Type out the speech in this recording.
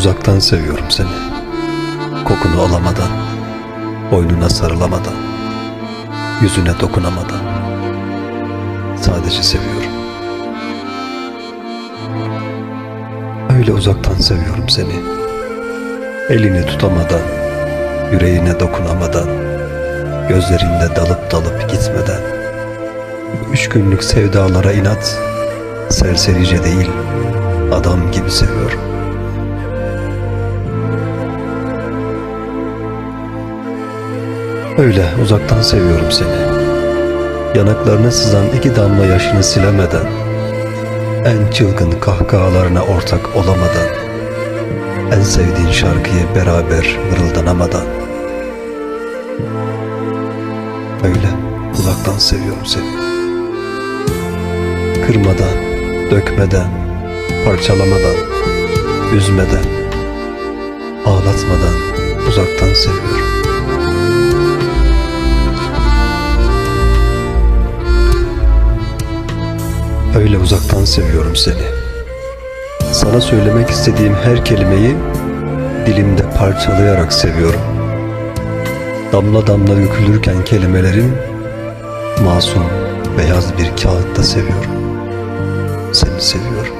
Uzaktan seviyorum seni. Kokunu alamadan, boynuna sarılamadan, yüzüne dokunamadan. Sadece seviyorum. Öyle uzaktan seviyorum seni. Elini tutamadan, yüreğine dokunamadan, gözlerinde dalıp dalıp gitmeden. Üç günlük sevdalara inat, serserice değil, adam gibi seviyorum. Öyle uzaktan seviyorum seni. Yanaklarına sızan iki damla yaşını silemeden, en çılgın kahkahalarına ortak olamadan, en sevdiğin şarkıyı beraber mırıldanamadan. Öyle uzaktan seviyorum seni. Kırmadan, dökmeden, parçalamadan, üzmeden, ağlatmadan uzaktan seviyorum. Öyle uzaktan seviyorum seni. Sana söylemek istediğim her kelimeyi dilimde parçalayarak seviyorum. Damla damla dökülürken kelimelerin masum beyaz bir kağıtta seviyorum. Seni seviyorum.